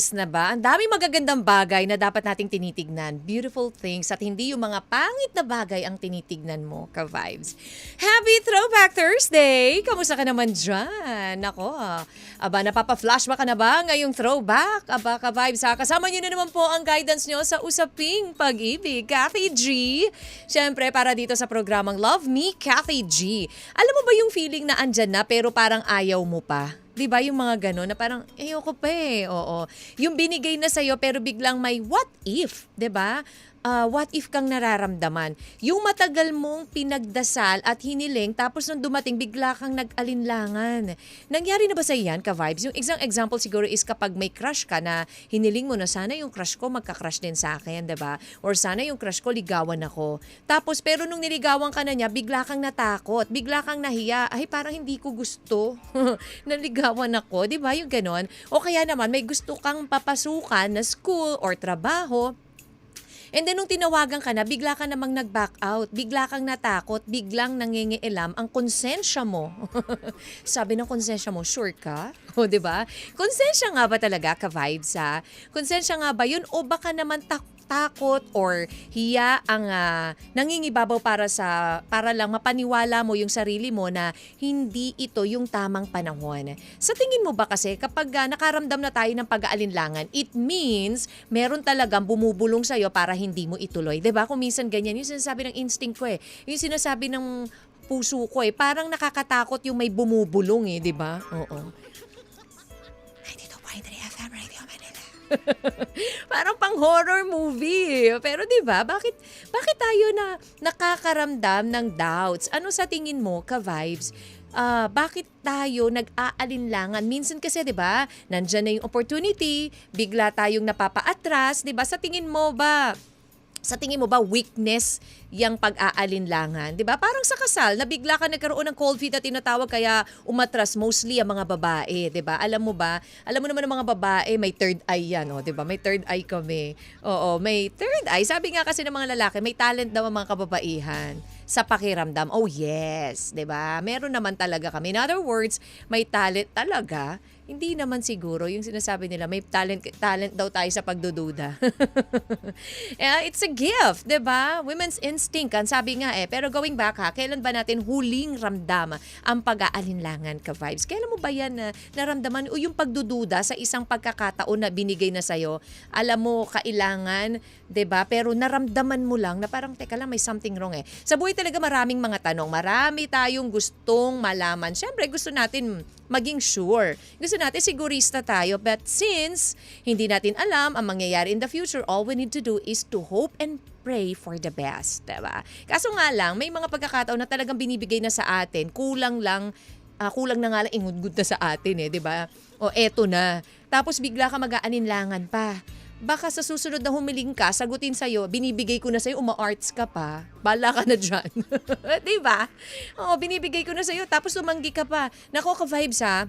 things na ba? Ang daming magagandang bagay na dapat nating tinitignan. Beautiful things at hindi yung mga pangit na bagay ang tinitignan mo, ka-vibes. Happy Throwback Thursday! Kamusta ka naman dyan? Nako, aba, napapa-flash ba ka na ba ngayong throwback? Aba, ka-vibes ha? Kasama nyo na naman po ang guidance nyo sa Usaping Pag-ibig. Kathy G. Siyempre, para dito sa programang Love Me, Kathy G. Alam mo ba yung feeling na andyan na pero parang ayaw mo pa? 'Di ba yung mga gano'n na parang ayoko pa eh. Oo. Yung binigay na sa'yo pero biglang may what if, 'di ba? Ah, what if kang nararamdaman? Yung matagal mong pinagdasal at hiniling tapos nung dumating bigla kang nag-alinlangan. Nangyari na ba sa yan, ka-vibes? Yung isang example siguro is kapag may crush ka na hiniling mo na sana yung crush ko magka-crush din sa akin, 'di ba? Or sana yung crush ko ligawan ako. Tapos pero nung niligawan ka na niya, bigla kang natakot, bigla kang nahiya. Ay, parang hindi ko gusto. Naligawan ako, 'di ba? Yung ganon. O kaya naman may gusto kang papasukan na school or trabaho. And then nung tinawagan ka na, bigla ka namang nag-back out, bigla kang natakot, biglang nangingialam ang konsensya mo. Sabi ng konsensya mo, sure ka? O, di ba? Konsensya nga ba talaga ka-vibes ha? Konsensya nga ba yun? O baka naman tak takot or hiya ang ah, nangingibabaw para sa para lang mapaniwala mo yung sarili mo na hindi ito yung tamang panahon. Sa tingin mo ba kasi kapag ah, nakaramdam na tayo ng pag-aalinlangan, it means meron talagang bumubulong sa'yo para hindi mo ituloy. 'Di ba? Kung minsan ganyan, yung sinasabi ng instinct ko eh. Yung sinasabi ng puso ko eh. Parang nakakatakot yung may bumubulong eh, 'di ba? Oo. 92.3 FM Radio Manila. Horror movie. Pero 'di ba? Bakit bakit tayo na nakakaramdam ng doubts? Ano sa tingin mo, ka-vibes? Ah, bakit tayo nag-aalinlangan? Minsan kasi 'di ba, nandiyan na yung opportunity, bigla tayong napapaatras, 'di ba? Sa tingin mo ba sa tingin mo ba weakness yung pag-aalinlangan? 'Di ba? Parang sa kasal, na bigla ka nagkaroon ng cold feet na tinatawag kaya umatras mostly ang mga babae, 'di ba? Alam mo ba? Alam mo naman ng mga babae, may third eye yan, oh, 'di ba? May third eye kami. Oo, may third eye. Sabi nga kasi ng mga lalaki, may talent daw ang mga kababaihan sa pakiramdam. Oh yes, 'di ba? Meron naman talaga kami. In other words, may talent talaga. Hindi naman siguro yung sinasabi nila may talent talent daw tayo sa pagdududa. yeah, it's a gift, 'di ba? Women's instinct, ang sabi nga eh. Pero going back ha, kailan ba natin huling ramdam ang pag-aalinlangan ka vibes? Kailan mo ba yan na naramdaman o yung pagdududa sa isang pagkakataon na binigay na sa'yo? Alam mo, kailangan, 'di ba? Pero naramdaman mo lang na parang, teka lang, may something wrong eh. Sa buhay talaga maraming mga tanong. Marami tayong gustong malaman. Siyempre, gusto natin maging sure. Gusto natin sigurista tayo. But since hindi natin alam ang mangyayari in the future, all we need to do is to hope and pray for the best. Diba? Kaso nga lang, may mga pagkakataon na talagang binibigay na sa atin. Kulang lang ah, kulang na nga lang ingudgud na sa atin eh, 'di ba? O eto na. Tapos bigla ka mag-aalinlangan pa. Baka sa susunod na humiling ka, sagutin sa'yo, binibigay ko na sa'yo, uma-arts ka pa. Bala ka na dyan. Ba? Oo, binibigay ko na sa'yo, tapos tumanggi ka pa. Nako ka-vibes ha,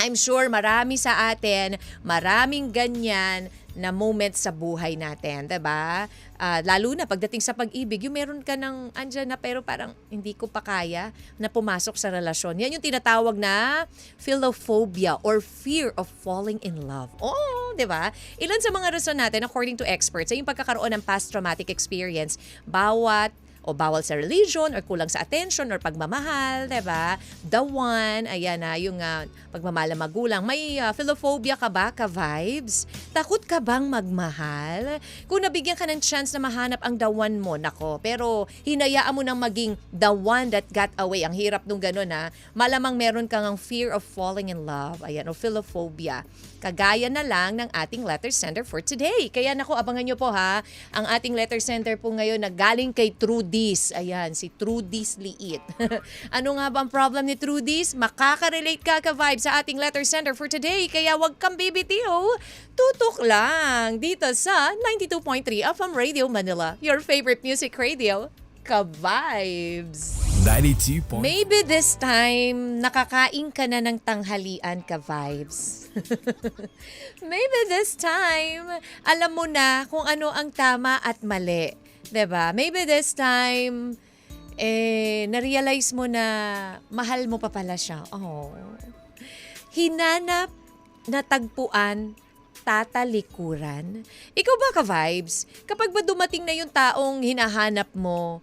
I'm sure marami sa atin, maraming ganyan na moment sa buhay natin, 'di ba? Ah, lalo na pagdating sa pag-ibig, yung meron ka ng andyan na pero parang hindi ko pa kaya na pumasok sa relasyon. Yan yung tinatawag na philophobia or fear of falling in love. Oo, 'di ba? Ilan sa mga rason natin according to experts ay yung pagkakaroon ng past traumatic experience, bawat o bawal sa religion or kulang sa attention or pagmamahal, 'di ba? The one, ayan na yung ah, pagmamahal ng magulang. May ah, philophobia ka ba, ka vibes? Takot ka bang magmahal? Kung nabigyan ka ng chance na mahanap ang the one mo, nako, pero hinayaan mo nang maging the one that got away. Ang hirap nung ganun ha. Malamang meron kang ang fear of falling in love, ayan, o philophobia. Kagaya na lang ng ating letter sender for today. Kaya nako, abangan nyo po ha. Ang ating letter sender po ngayon na galing kay Trudis. Ayan, si Trudis Liit. ano nga ba ang problem ni Trudis? Makaka-relate ka ka-vibe sa ating letter sender for today. Kaya wag kang bibitiw. Tutok lang dito sa 92.3 FM Radio Manila. Your favorite music radio. Ka-vibes. 92 point. Maybe this time, nakakain ka na ng tanghalian ka vibes. Maybe this time, alam mo na kung ano ang tama at mali. ba? Maybe this time, eh, na-realize mo na mahal mo pa pala siya. Oh. Hinanap, natagpuan, tatalikuran. Ikaw ba ka-vibes? Kapag ba dumating na yung taong hinahanap mo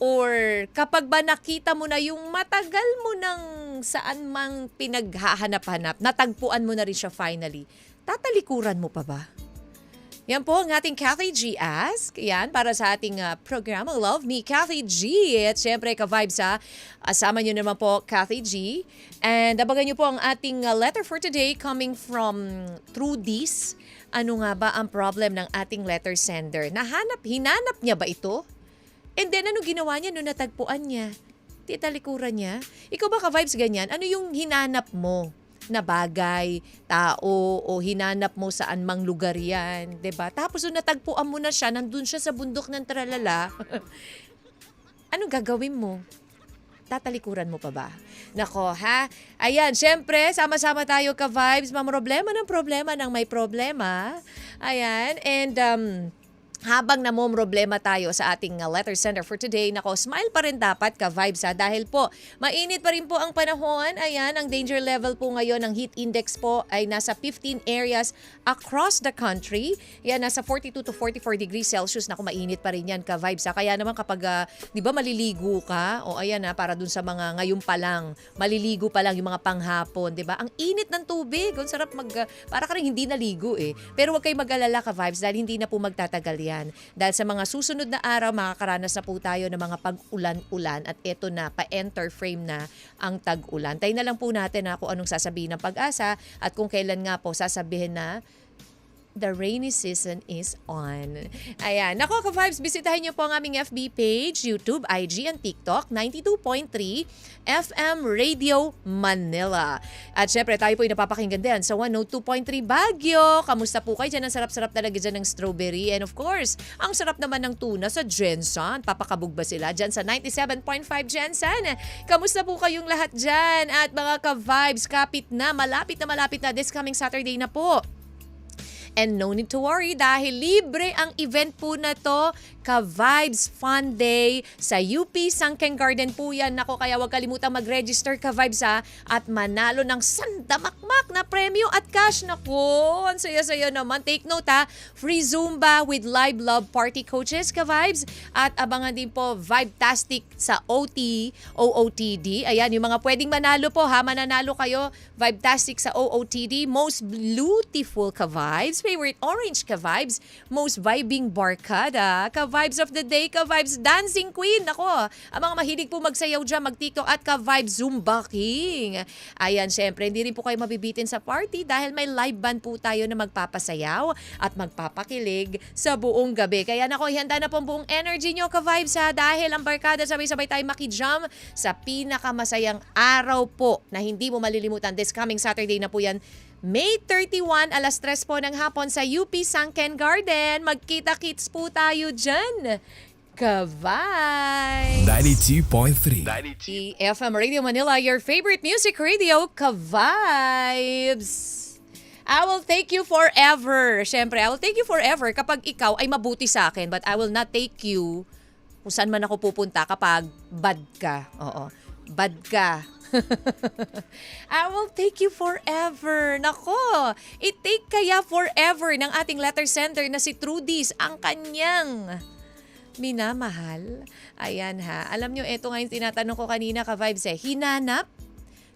or kapag ba nakita mo na yung matagal mo nang saan mang pinaghahanap-hanap, natagpuan mo na rin siya finally, tatalikuran mo pa ba? Yan po ang ating Kathy G Ask. Yan, para sa ating uh, programa Love Me, Kathy G. At syempre, ka-vibes ha. Asama nyo naman po, Kathy G. And abangan nyo po ang ating uh, letter for today coming from Trudies. Ano nga ba ang problem ng ating letter sender? Nahanap, hinanap niya ba ito? And then, ano ginawa niya nung natagpuan niya? Titalikuran niya? Ikaw ba ka-vibes ganyan? Ano yung hinanap mo? na bagay, tao, o hinanap mo saan mang lugar yan, ba? Tapos nung natagpuan mo na siya, nandun siya sa bundok ng tralala, anong gagawin mo? Tatalikuran mo pa ba? Nako, ha? Ayan, syempre, sama-sama tayo ka-vibes. Mga problema ng problema ng may problema. Ayan, and um, habang namomroblema tayo sa ating uh, letter sender for today, nako, smile pa rin dapat ka vibes ha dahil po mainit pa rin po ang panahon. Ayan, ang danger level po ngayon ng heat index po ay nasa 15 areas across the country. Yan, nasa 42 to 44 degrees Celsius. Nako, mainit pa rin yan ka vibes ha. Kaya naman kapag, uh, di ba maliligo ka, o ayan ha, para dun sa mga ngayon pa lang, maliligo pa lang yung mga panghapon, di ba? Ang init ng tubig, ang sarap mag, uh, para ka rin hindi naligo eh. Pero huwag kayong mag-alala ka vibes dahil hindi na po magtatagal yan yan. Dahil sa mga susunod na araw, makakaranas na po tayo ng mga pag-ulan-ulan at ito na, pa-enter frame na ang tag-ulan. Tayo na lang po natin na kung anong sasabihin ng pag-asa at kung kailan nga po sasabihin na the rainy season is on. Ayan. Nako ka-vibes, bisitahin niyo po ang aming FB page, YouTube, IG, and TikTok, 92.3 FM Radio Manila. At syempre, tayo po ay napapakinggan din sa 102.3 Baguio. Kamusta po kayo dyan? Ang sarap-sarap talaga dyan ng strawberry. And of course, ang sarap naman ng tuna sa Jensen. Papakabog ba sila dyan sa 97.5 Jensen? Kamusta po kayong lahat dyan? At mga ka-vibes, kapit na, malapit na malapit na this coming Saturday na po. And no need to worry dahil libre ang event po na to, Ka-Vibes Fun Day sa UP Sunken Garden po yan. Nako, kaya huwag kalimutang mag-register Ka-Vibes ha at manalo ng sandamakmak na premyo at cash. Nako, ang saya-saya naman. Take note ha, free Zumba with live love party coaches Ka-Vibes at abangan din po Vibe-tastic sa OT, OOTD. Ayan, yung mga pwedeng manalo po ha, mananalo kayo Vibe-tastic sa OOTD. Most beautiful Ka-Vibes favorite orange ka-vibes, most vibing barkada, ka-vibes of the day, ka-vibes dancing queen. Nako, ang mga mahilig po magsayaw dyan, mag-tiktok at ka-vibes Zumba King. Ayan, syempre, hindi rin po kayo mabibitin sa party dahil may live band po tayo na magpapasayaw at magpapakilig sa buong gabi. Kaya nako, handa na po ang buong energy nyo, ka-vibes ha, dahil ang barkada sabay-sabay tayo makijam sa pinakamasayang araw po na hindi mo malilimutan this coming Saturday na po yan may 31, alas 3 po ng hapon sa UP Sunken Garden. Magkita-kits po tayo dyan. Kavay! 92.3. FM Radio Manila, your favorite music radio, Ka-Vibes! I will take you forever. Siyempre, I will take you forever kapag ikaw ay mabuti sa akin. But I will not take you kung saan man ako pupunta kapag bad ka. Oo. Bad ka. I will take you forever. Nako, it-take kaya forever ng ating letter sender na si Trudies ang kanyang minamahal. Ayan ha. Alam nyo, ito nga yung tinatanong ko kanina ka vibes eh. Hinanap?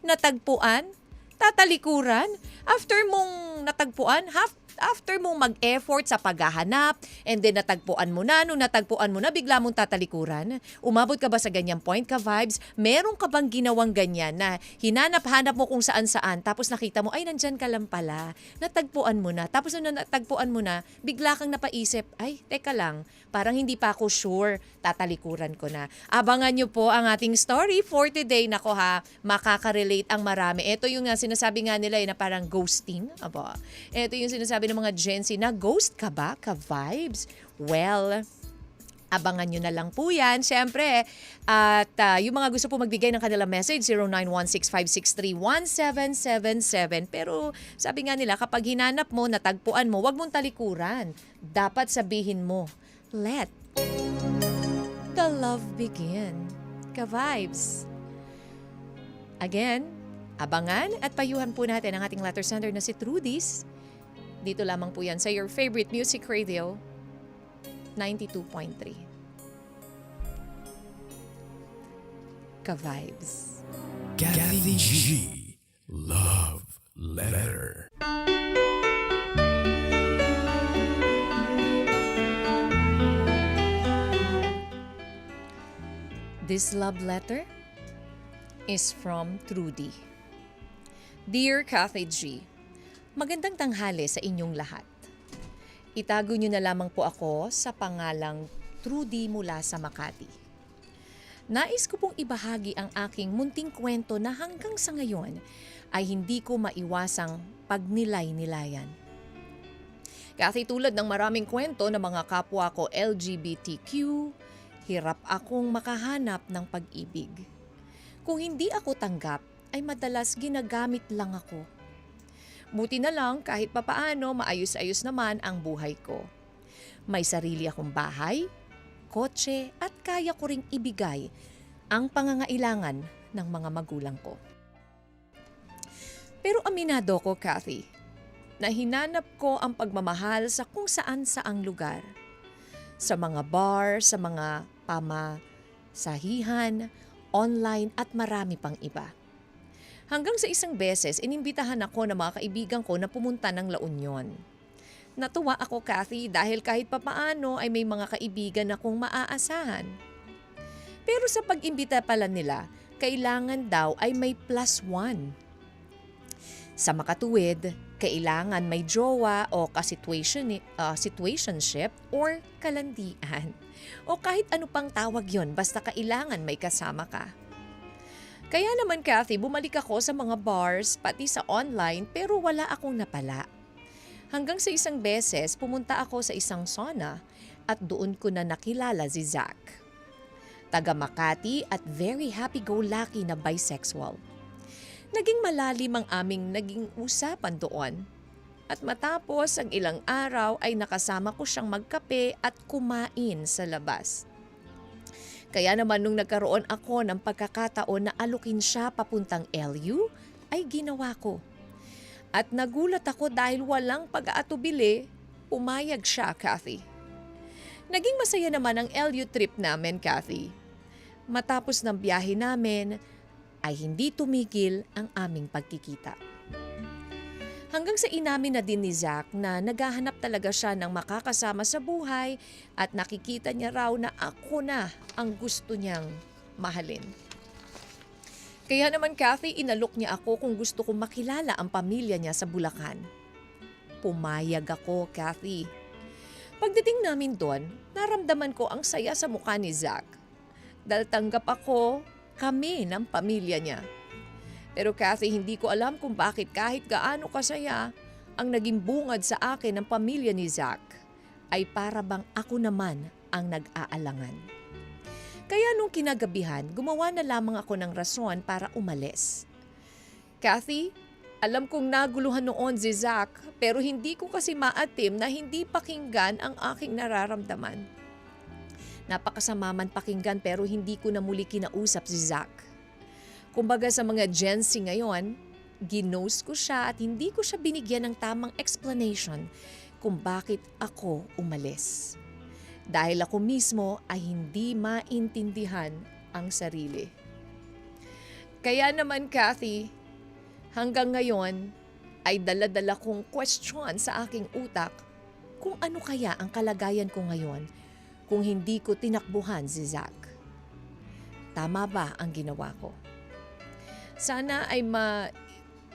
Natagpuan? Tatalikuran? After mong natagpuan, half after mong mag-effort sa paghahanap and then natagpuan mo na, nung natagpuan mo na, bigla mong tatalikuran? Umabot ka ba sa ganyang point ka, vibes? Meron ka bang ginawang ganyan na hinanap-hanap mo kung saan-saan tapos nakita mo, ay, nandyan ka lang pala. Natagpuan mo na. Tapos nung natagpuan mo na, bigla kang napaisip, ay, teka lang, parang hindi pa ako sure, tatalikuran ko na. Abangan nyo po ang ating story for today. Nako ha, makaka-relate ang marami. Ito yung nga sinasabi nga nila eh, na parang ghosting. Aba, ito yung sinasabi ng mga Gen Z na ghost ka ba? Ka-vibes? Well, Abangan nyo na lang po yan, syempre. At uh, yung mga gusto po magbigay ng kanilang message, 0916-563-1777. Pero sabi nga nila, kapag hinanap mo, natagpuan mo, wag mong talikuran. Dapat sabihin mo, let the love begin. Ka-vibes. Again, abangan at payuhan po natin ang ating letter sender na si Trudies Dito lamang po yan sa your favorite music radio, 92.3. Ka-vibes. Kathy G. Love Letter. This love letter is from Trudy. Dear Kathy G, magandang tanghali sa inyong lahat. Itago niyo na lamang po ako sa pangalang Trudy mula sa Makati. Nais ko pong ibahagi ang aking munting kwento na hanggang sa ngayon ay hindi ko maiwasang pagnilay-nilayan. Kasi tulad ng maraming kwento ng mga kapwa ko LGBTQ, hirap akong makahanap ng pag-ibig. Kung hindi ako tanggap, ay madalas ginagamit lang ako. Buti na lang kahit papaano maayos-ayos naman ang buhay ko. May sarili akong bahay, kotse at kaya ko ring ibigay ang pangangailangan ng mga magulang ko. Pero aminado ko, Kathy, na hinanap ko ang pagmamahal sa kung saan saang lugar. Sa mga bar, sa mga pamasahihan, online at marami pang iba. Hanggang sa isang beses, inimbitahan ako ng mga kaibigan ko na pumunta ng La Union. Natuwa ako, Kathy, dahil kahit papaano ay may mga kaibigan akong maaasahan. Pero sa pag-imbita pala nila, kailangan daw ay may plus one. Sa makatuwid, kailangan may jowa o ka-situation, uh, situationship or kalandian. O kahit ano pang tawag yon basta kailangan may kasama ka. Kaya naman Kathy, bumalik ako sa mga bars pati sa online pero wala akong napala. Hanggang sa isang beses, pumunta ako sa isang sauna at doon ko na nakilala si Zach. Taga Makati at very happy-go-lucky na bisexual. Naging malalim ang aming naging usapan doon. At matapos ang ilang araw ay nakasama ko siyang magkape at kumain sa labas. Kaya naman nung nagkaroon ako ng pagkakataon na alukin siya papuntang LU, ay ginawa ko. At nagulat ako dahil walang pag-aatubili, pumayag siya, Kathy. Naging masaya naman ang LU trip namin, Kathy. Matapos ng biyahe namin, ay hindi tumigil ang aming pagkikita. Hanggang sa inamin na din ni Zach na naghahanap talaga siya ng makakasama sa buhay at nakikita niya raw na ako na ang gusto niyang mahalin. Kaya naman Kathy, inalok niya ako kung gusto kong makilala ang pamilya niya sa Bulacan. Pumayag ako, Kathy. Pagdating namin doon, naramdaman ko ang saya sa mukha ni Zach. Dahil tanggap ako, kami ng pamilya niya. Pero Kathy, hindi ko alam kung bakit kahit gaano kasaya ang naging bungad sa akin ng pamilya ni Zach ay para bang ako naman ang nag-aalangan. Kaya nung kinagabihan, gumawa na lamang ako ng rason para umalis. Kathy, alam kong naguluhan noon si Zach pero hindi ko kasi maatim na hindi pakinggan ang aking nararamdaman. Napakasama man pakinggan pero hindi ko na muli kinausap si Zach. Kumbaga sa mga Gen Z ngayon, ginos ko siya at hindi ko siya binigyan ng tamang explanation kung bakit ako umalis. Dahil ako mismo ay hindi maintindihan ang sarili. Kaya naman Kathy, hanggang ngayon ay daladala kong question sa aking utak kung ano kaya ang kalagayan ko ngayon kung hindi ko tinakbuhan si Zach. Tama ba ang ginawa ko? Sana ay ma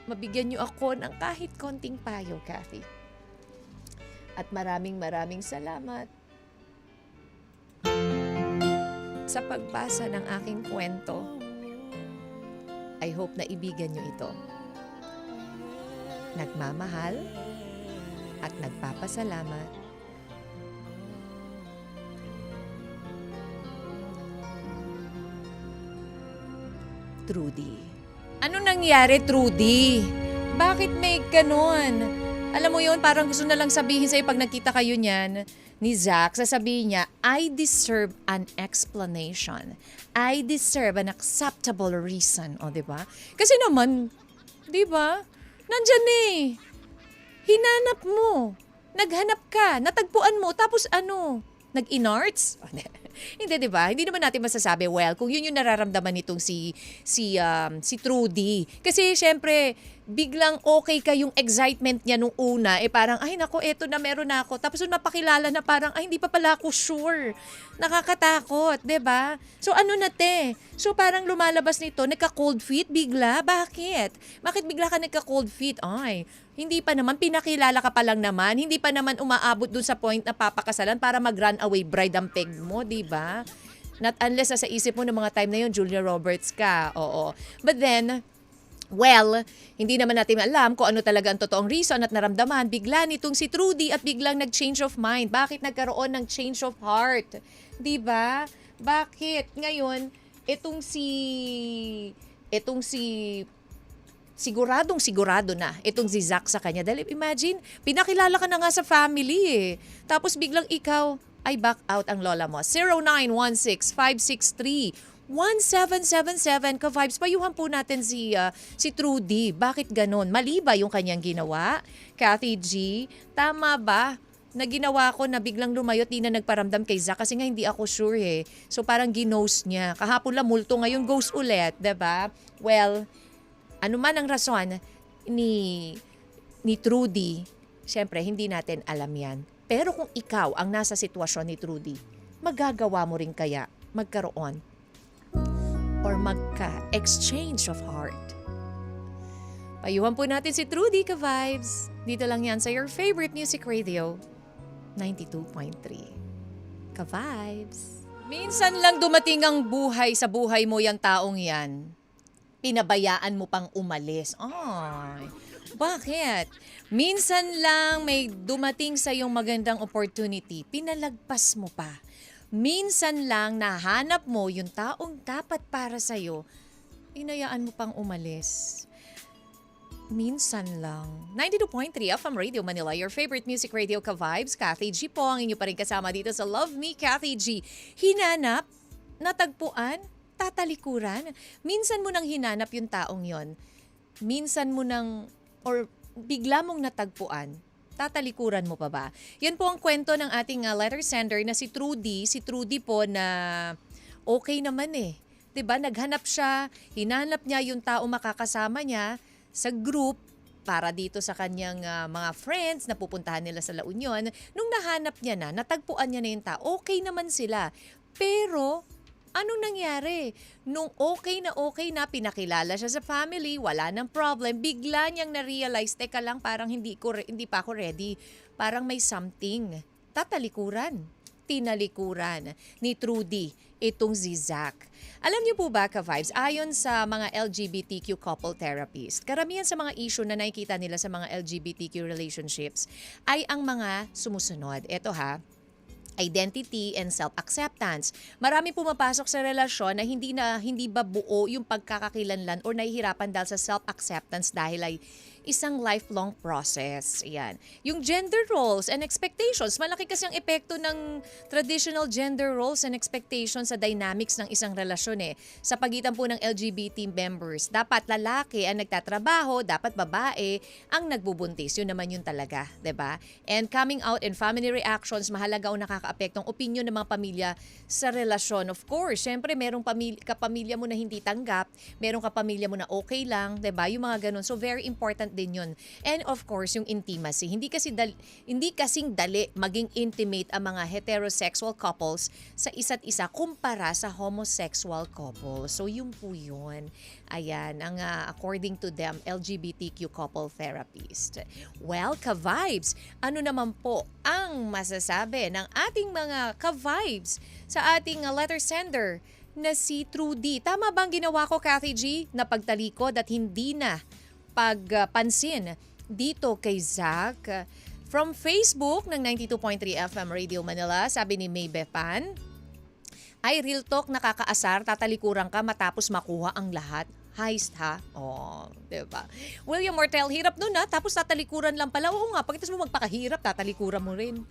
mabigyan niyo ako ng kahit konting payo, Kathy. At maraming maraming salamat sa pagbasa ng aking kwento. I hope na ibigan niyo ito. Nagmamahal at nagpapasalamat Trudy. Ano nangyari, Trudy? Bakit may ganon? Alam mo yon parang gusto na lang sabihin sa'yo pag nakita kayo niyan ni Zach, sasabihin niya, I deserve an explanation. I deserve an acceptable reason. O, di ba? Kasi naman, di ba? Nandyan eh. Hinanap mo. Naghanap ka. Natagpuan mo. Tapos ano? Nag-inarts? Hindi, di ba? Hindi naman natin masasabi, well, kung yun yung nararamdaman nitong si, si, um, si Trudy. Kasi, syempre, biglang okay ka yung excitement niya nung una, eh parang, ay nako, eto na meron na ako. Tapos nung napakilala na parang, ay hindi pa pala ako sure. Nakakatakot, ba? So ano na te? So parang lumalabas nito, nagka-cold feet bigla. Bakit? Bakit bigla ka nagka-cold feet? Ay, hindi pa naman, pinakilala ka pa lang naman. Hindi pa naman umaabot dun sa point na papakasalan para mag-run away bride ang peg mo, ba? Not unless sa isip mo ng mga time na yun, Julia Roberts ka. Oo. But then, Well, hindi naman natin alam kung ano talaga ang totoong reason at naramdaman bigla nitong si Trudy at biglang nag-change of mind. Bakit nagkaroon ng change of heart? 'Di ba? Bakit ngayon itong si itong si siguradong sigurado na itong si Zack sa kanya. Dahil imagine, pinakilala ka na nga sa family eh. Tapos biglang ikaw, ay back out ang lola mo. 0916-563-1777 ka-vibes. Payuhan po natin si, ah, si Trudy. Bakit ganon? Mali ba yung kanyang ginawa? Kathy G, tama ba? na ginawa ko na biglang lumayot, di na nagparamdam kay Zack kasi nga hindi ako sure eh. So parang ginost niya. Kahapon lang multo, ngayon ghost ulit, ba? Well, ano man ang rason ni ni Trudy, syempre hindi natin alam 'yan. Pero kung ikaw ang nasa sitwasyon ni Trudy, magagawa mo rin kaya magkaroon or magka-exchange of heart. Payuhan po natin si Trudy ka-vibes. Dito lang yan sa your favorite music radio, 92.3. Ka-vibes. Minsan lang dumating ang buhay sa buhay mo yung taong yan. Pinabayaan mo pang umalis. Ay, bakit? Minsan lang may dumating sa yung magandang opportunity, pinalagpas mo pa. Minsan lang nahanap mo yung taong dapat para sa'yo, inayaan mo pang umalis. Minsan lang. 92.3 FM Radio Manila, your favorite music radio ka-vibes. Kathy G po ang inyo pa rin kasama dito sa Love Me, Kathy G. Hinanap, natagpuan, tatalikuran. Minsan mo nang hinanap yung taong yon. Minsan mo nang, or bigla mong natagpuan, tatalikuran mo pa ba? Yan po ang kwento ng ating uh, letter sender na si Trudy. Si Trudy po na okay naman eh. 'Di ba Naghanap siya, hinanap niya yung tao makakasama niya sa group para dito sa kanyang ah, mga friends na pupuntahan nila sa La Union. Nung nahanap niya na, natagpuan niya na yung tao, okay naman sila. Pero, anong nangyari? Nung okay na okay na, pinakilala siya sa family, wala nang problem, bigla niyang na-realize, teka lang, parang hindi, ko, hindi pa ako ready. Parang may something. Tatalikuran. Tinalikuran ni Trudy itong si Zach. Alam niyo po ba, ka-vibes, ayon sa mga LGBTQ couple therapist, karamihan sa mga issue na nakikita nila sa mga LGBTQ relationships ay ang mga sumusunod. Ito ha, identity and self-acceptance. Marami pumapasok sa relasyon na hindi na hindi ba buo yung pagkakakilanlan or nahihirapan dahil sa self-acceptance dahil ay isang lifelong process. Yan. Yung gender roles and expectations, malaki kasi ang epekto ng traditional gender roles and expectations sa dynamics ng isang relasyon eh. Sa pagitan po ng LGBT members, dapat lalaki ang nagtatrabaho, dapat babae ang nagbubuntis. Yun naman yun talaga, ba? And coming out and family reactions, mahalaga o nakakaapektong opinion ng mga pamilya sa relasyon. Of course, syempre merong pamilya, kapamilya mo na hindi tanggap, merong kapamilya mo na okay lang, ba? Yung mga ganun. So very important din yun. And of course, yung intimacy. Hindi kasi dal, hindi kasing dali maging intimate ang mga heterosexual couples sa isa't isa kumpara sa homosexual couples. So yun po yun. Ayan, ang ah, according to them, LGBTQ couple therapist. Well, ka-vibes, ano naman po ang masasabi ng ating mga ka-vibes sa ating ah, letter sender na si Trudy. Tama bang ginawa ko, Kathy G, na pagtalikod at hindi na pagpansin dito kay Zach? From Facebook ng 92.3 FM Radio Manila, sabi ni May Bepan, ay real talk nakakaasar, tatalikuran ka matapos makuha ang lahat. Heist ha? Oh, 'di ba? William Mortel, hirap nun ha, tapos tatalikuran lang pala. Oo nga, pagkatapos mo magpakahirap, tatalikuran mo rin.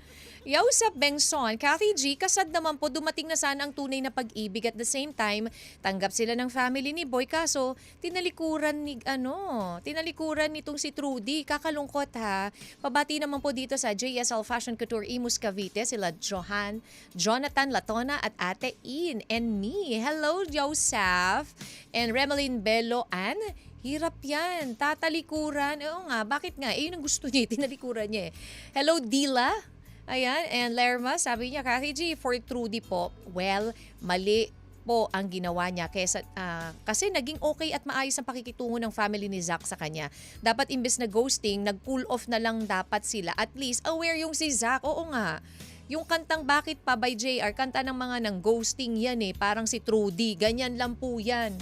Yausap Bengson, Kathy G, kasad naman po dumating na sana ang tunay na pag-ibig at the same time, tanggap sila ng family ni Boy kaso tinalikuran ni ano, tinalikuran nitong si Trudy. Kakalungkot ha. Pabati naman po dito sa JSL Fashion Couture Imus Cavite sila Johan, Jonathan Latona at Ate In and me. Hello Joseph and Remeline Bello Ann. Hirap yan. Tatalikuran. Oo nga, bakit nga? Eh, yun ang gusto niya. eh. Tinalikuran niya eh. Hello, Dila. Ayan, and Lerma, sabi niya, Kathy G, for Trudy po, well, mali po ang ginawa niya kesa, ah, kasi naging okay at maayos ang pakikitungo ng family ni Zack sa kanya. Dapat imbes na ghosting, nag-cool off na lang dapat sila. At least aware yung si Zack. Oo nga. Yung kantang Bakit Pa by JR, kanta ng mga ng ghosting yan eh. Parang si Trudy. Ganyan lang po yan.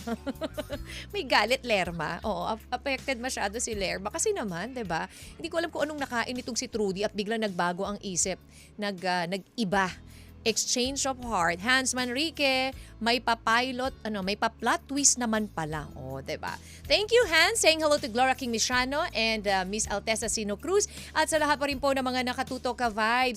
May galit Lerma. Oo, affected masyado si Lerma. Kasi naman, 'di ba? Hindi ko alam kung anong nakain itong si Trudy at biglang nagbago ang isip. Nag, ah, nag-iba. Exchange of Heart. Hans Manrique, may pa-pilot, ano, may pa-plot twist naman pala. Oh, 'di ba? Thank you, Hans. Saying hello to Gloria King Michano and uh, Miss Altesa Sino Cruz. At sa lahat pa rin po ng mga nakatuto ka vibe,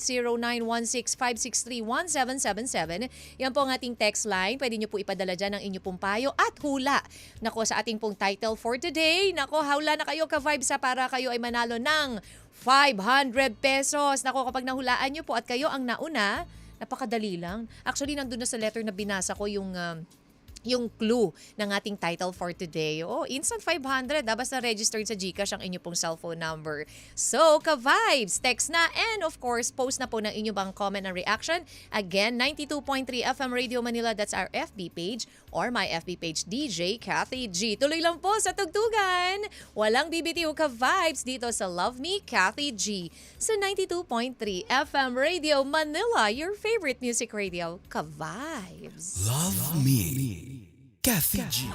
0916-563-1777. Yan po ang ating text line. Pwede nyo po ipadala dyan ang inyo pong payo at hula. Nako, sa ating pong title for today. Nako, hawla na kayo ka-vibe sa para kayo ay manalo ng 500 pesos. Nako, kapag nahulaan nyo po at kayo ang nauna, napakadali lang. Actually, nandun na sa letter na binasa ko yung... um, yung clue ng ating title for today. Oh, instant 500. Ah, basta registered sa GCash ang inyo pong cellphone number. So, ka-vibes, text na and of course, post na po ng inyo bang comment and reaction. Again, 92.3 FM Radio Manila, that's our FB page or my FB page, DJ Kathy G. Tuloy lang po sa tugtugan. Walang BBTO ka-vibes dito sa Love Me, Kathy G. Sa 92.3 FM Radio Manila, your favorite music radio, ka-vibes. Love me. Kathy G.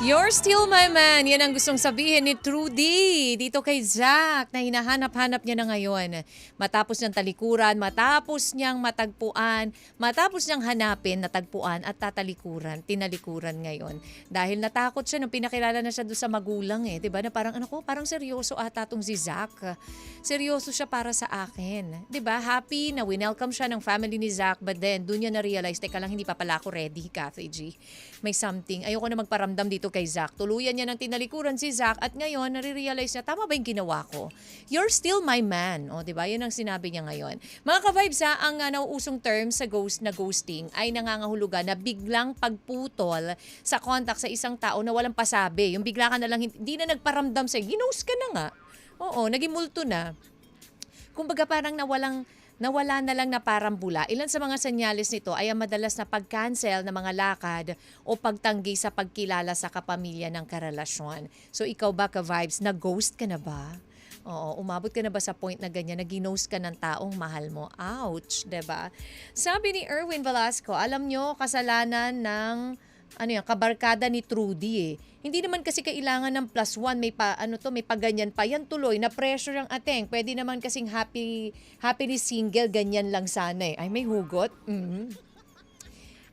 You're still my man. Yan ang gustong sabihin ni Trudy dito kay Zack na hinahanap-hanap niya na ngayon. Matapos niyang talikuran, matapos niyang matagpuan, matapos niyang hanapin, natagpuan at tatalikuran, tinalikuran ngayon. Dahil natakot siya nung pinakilala na siya doon sa magulang eh. 'Di ba Na parang ano ko, parang seryoso ata tong si Zack. Seryoso siya para sa akin. 'Di ba Happy na winelcome siya ng family ni Zack but then doon niya na-realize, teka lang, hindi pa pala ako ready, Kathy G. May something. Ayoko na magparamdam dito kay Zack. Tuluyan niya ng tinalikuran si Zack at ngayon nare-realize niya, tama ba yung ginawa ko? You're still my man. O, di ba? Yan ang sinabi niya ngayon. Mga ka-vibes ha, ang uh, nauusong term sa ghost na ghosting ay nangangahulugan na biglang pagputol sa contact sa isang tao na walang pasabi. Yung bigla ka na lang, hindi na nagparamdam sa'yo. Ginost ka na nga. Oo, naging multo na kumbaga parang nawalang nawala na lang na parang bula. Ilan sa mga senyales nito ay ang madalas na pag-cancel ng mga lakad o pagtanggi sa pagkilala sa kapamilya ng karelasyon. So ikaw ba ka-vibes, na-ghost ka na ba? Oo, umabot ka na ba sa point na ganyan, na ginost ka ng taong mahal mo? Ouch, 'di ba? Sabi ni Erwin Velasco, alam nyo, kasalanan ng ano yan, kabarkada ni Trudy eh. Hindi naman kasi kailangan ng plus one, may pa, ano to, may paganyan pa. Yan tuloy, na pressure ang ateng. Pwede naman kasing happy, happily single, ganyan lang sana eh. Ay, may hugot. Mhm.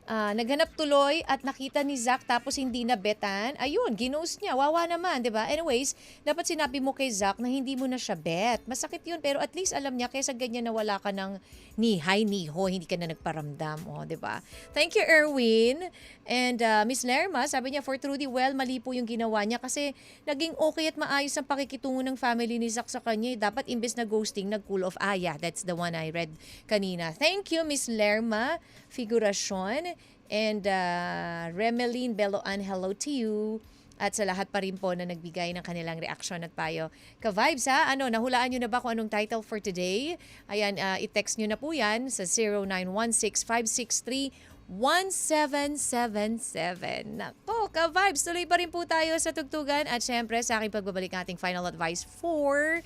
Ah, naghanap tuloy at nakita ni Zack tapos hindi na betan. Ayun, ginost niya. Wawa naman, 'di ba? Anyways, dapat sinabi mo kay Zack na hindi mo na siya bet. Masakit 'yun, pero at least alam niya kaysa ganyan na wala ka ng ni hi ni ho, hindi ka na nagparamdam, oh, 'di ba? Thank you Erwin. And uh, Miss Lerma, sabi niya for Trudy, well, mali po yung ginawa niya kasi naging okay at maayos ang pakikitungo ng family ni Zack sa kanya. eh. Dapat imbes na ghosting, nag-cool off. Ah, yeah, that's the one I read kanina. Thank you, Miss Lerma Figuracion. And uh, Remeline Beloan, hello to you. At sa lahat pa rin po na nagbigay ng kanilang reaksyon at payo. Ka-vibes ha, ano, nahulaan nyo na ba kung anong title for today? Ayan, uh, i-text nyo na po yan sa 0916-563-1777. Nako, ka-vibes, tuloy pa rin po tayo sa tugtugan. At syempre, sa aking pagbabalik ating final advice for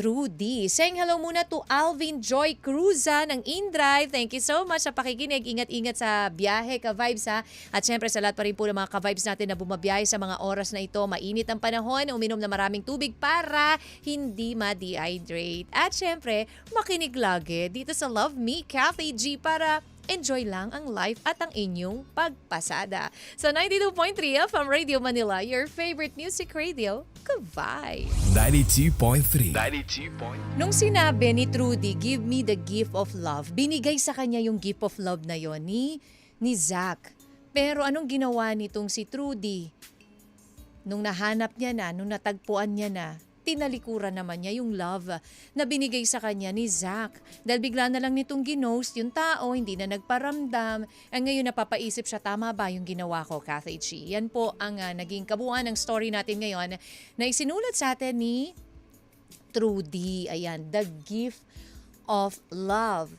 Trudy. Saying hello muna to Alvin Joy Cruza ng InDrive. Thank you so much sa pakikinig. Ingat-ingat sa biyahe, ka-vibes ha. At syempre sa lahat pa rin po ng mga ka-vibes natin na bumabiyahe sa mga oras na ito. Mainit ang panahon, uminom na maraming tubig para hindi ma-dehydrate. At syempre, makinig lagi dito sa Love Me Cafe G para enjoy lang ang life at ang inyong pagpasada. Sa 92.3 FM Radio Manila, your favorite music radio, ka-vibe. 92.3 92.3 Nung sinabi ni Trudy, give me the gift of love, binigay sa kanya yung gift of love na yon ni, ni Zach. Pero anong ginawa nitong si Trudy? Nung nahanap niya na, nung natagpuan niya na, tinalikuran naman niya yung love na binigay sa kanya ni Zach. Dahil bigla na lang nitong ginost yung tao, hindi na nagparamdam. Ang ngayon napapaisip siya, tama ba yung ginawa ko, Kathy Chi? Yan po ang ah, naging kabuuan ng story natin ngayon na isinulat sa atin ni Trudy. Ayan, the gift of love.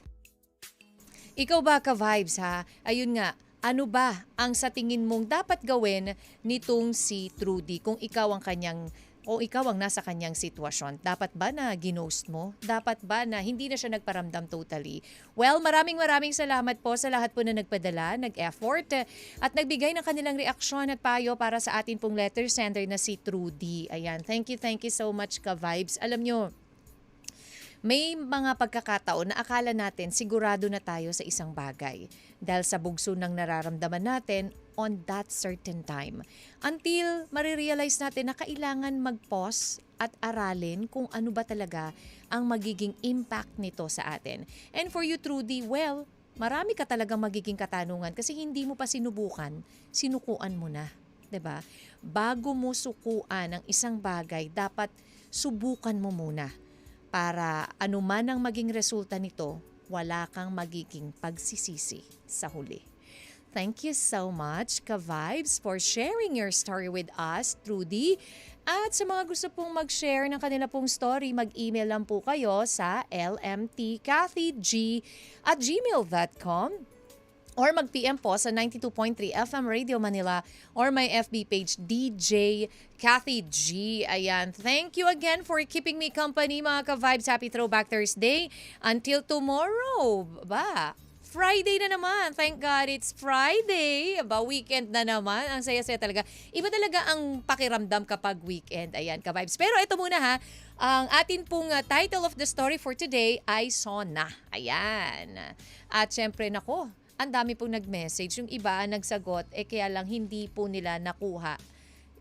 Ikaw ba ka-vibes ha? Ayun nga, ano ba ang sa tingin mong dapat gawin nitong si Trudy kung ikaw ang kanyang o ikaw ang nasa kanyang sitwasyon? Dapat ba na ginost mo? Dapat ba na hindi na siya nagparamdam totally? Well, maraming maraming salamat po sa lahat po na nagpadala, nag-effort, eh, at nagbigay ng kanilang reaksyon at payo para sa atin pong letter sender na si Trudy. Ayan, thank you, thank you so much ka-vibes. Alam nyo, may mga pagkakataon na akala natin sigurado na tayo sa isang bagay dahil sa bugso ng nararamdaman natin on that certain time. Until marirealize natin na kailangan mag-pause at aralin kung ano ba talaga ang magiging impact nito sa atin. And for you, Trudy, well, marami ka talagang magiging katanungan kasi hindi mo pa sinubukan, sinukuan mo na. 'di ba? Bago mo sukuan ang isang bagay, dapat subukan mo muna para anuman ang maging resulta nito, wala kang magiging pagsisisi sa huli. Thank you so much, Ka-Vibes, for sharing your story with us, Trudy. At sa mga gusto pong mag-share ng kanila pong story, mag-email lang po kayo sa lmtkathyg at gmail.com or mag-PM po sa 92.3 FM Radio Manila or my FB page DJ Kathy G. Ayan. Thank you again for keeping me company mga ka-vibes. Happy Throwback Thursday. Until tomorrow. Ba? Friday na naman. Thank God it's Friday. Ba, weekend na naman. Ang saya-saya talaga. Iba talaga ang pakiramdam kapag weekend. Ayan, ka-vibes. Pero ito muna ha. Ang atin pong uh, title of the story for today ay Sona. Ayan. At syempre, nako, ang dami pong nag-message. Yung iba nagsagot, eh kaya lang hindi po nila nakuha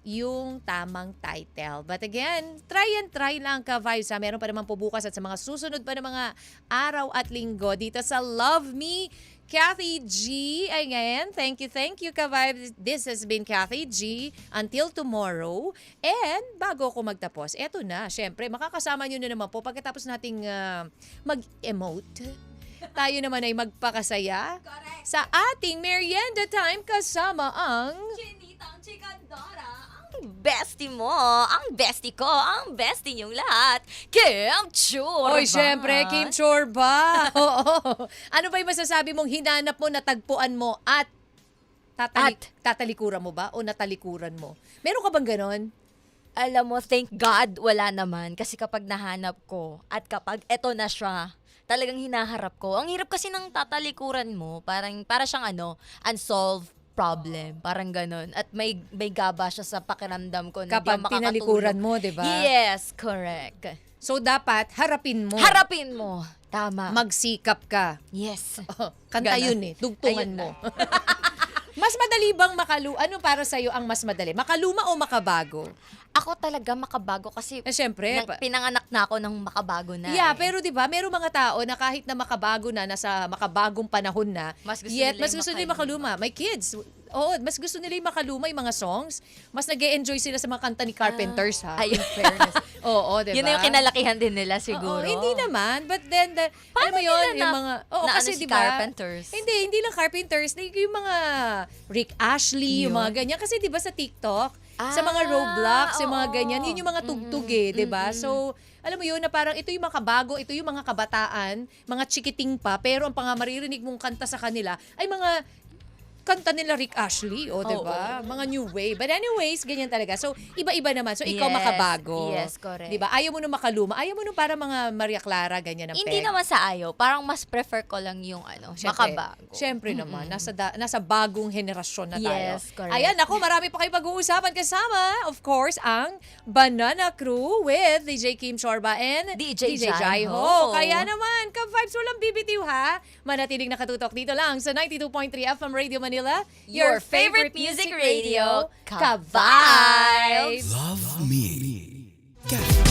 yung tamang title. But again, try and try lang ka vibes ha. Meron pa naman po bukas at sa mga susunod pa ng mga araw at linggo dito sa Love Me Kathy G. Again, thank you, thank you, ka-vibes. This has been Kathy G. Until tomorrow. And bago ako magtapos, eto na, syempre, makakasama nyo na naman po pagkatapos nating ah, mag-emote tayo naman ay magpakasaya sa ating merienda time kasama ang... Chinitang Chikandora, ang bestie mo, ang bestie ko, ang bestie niyong lahat, Kim Churba. Oy, syempre, Kim Chorba. Oo. Ano ba yung masasabi mong hinanap mo, natagpuan mo at tatalik, tatalikuran mo ba o natalikuran mo? Meron ka bang ganon? Alam mo, thank God, wala naman. Kasi kapag nahanap ko at kapag eto na siya, talagang hinaharap ko. Ang hirap kasi ng tatalikuran mo, parang, para siyang ano, unsolved problem. Parang ganon. At may, may gaba siya sa pakiramdam ko. na di Kapag ako tinalikuran mo, di ba? Yes, correct. So, dapat harapin mo. Harapin mo. Tama. Magsikap ka. yes. Oh, kanta Ganon. yun eh. Dugtungan Ayun mo. mas madali bang makalu... Ano para sa'yo ang mas madali? Makaluma o makabago? Ako talaga makabago kasi Eh, syempre. pa- pinanganak na ako ng makabago na. Yeah, eh. pero 'di ba, merong mga tao na kahit na makabago na nasa makabagong panahon na, Mas gusto yet nila mas gusto nila makaluma. May kids. Oo, mas gusto nila yung makaluma yung mga songs. Mas nag enjoy sila sa mga kanta ni Carpenters ha. Ah, ayun. In fairness. Oo, 'di ba? Yun na yung kinalakihan din nila siguro. Oo, hindi naman. But then, the, alam Paano mo yun, yung mga, oo, na kasi ano si di ba? Carpenters? Hindi, hindi lang Carpenters. Yung mga Rick Ashley, yung Yun. mga ganyan. Kasi di ba sa TikTok, sa mga Ah, Roblox, yung mga oo. ganyan, yun yung mga tugtog eh, di ba? So, alam mo yun na parang ito yung mga kabago, ito yung mga kabataan, mga chikiting pa, pero ang pang maririnig mong kanta sa kanila ay mga kanta nila Rick Ashley, o, di ba? Mga new wave. But anyways, ganyan talaga. So, iba-iba naman. So, ikaw Yes. makabago. Yes, correct. Di ba? Ayaw mo nung makaluma. Ayaw mo nung para mga Maria Clara, ganyan ang Hindi peg. naman sa ayaw. Parang mas prefer ko lang yung ano, Siyempre, makabago. Siyempre naman, nasa, da- nasa bagong henerasyon na tayo. Yes, correct. Ayan, ako, marami pa kayo pag-uusapan kasama. Of course, ang Banana Crew with DJ Kim Shorba and DJ Jai Jai Ho. Ho. Kaya naman, ka-vibes walang bibitiw ha. Manatiling nakatutok dito lang sa 92.3 FM Radio Manila. Your favorite music radio, ka-vibes! Love me. Got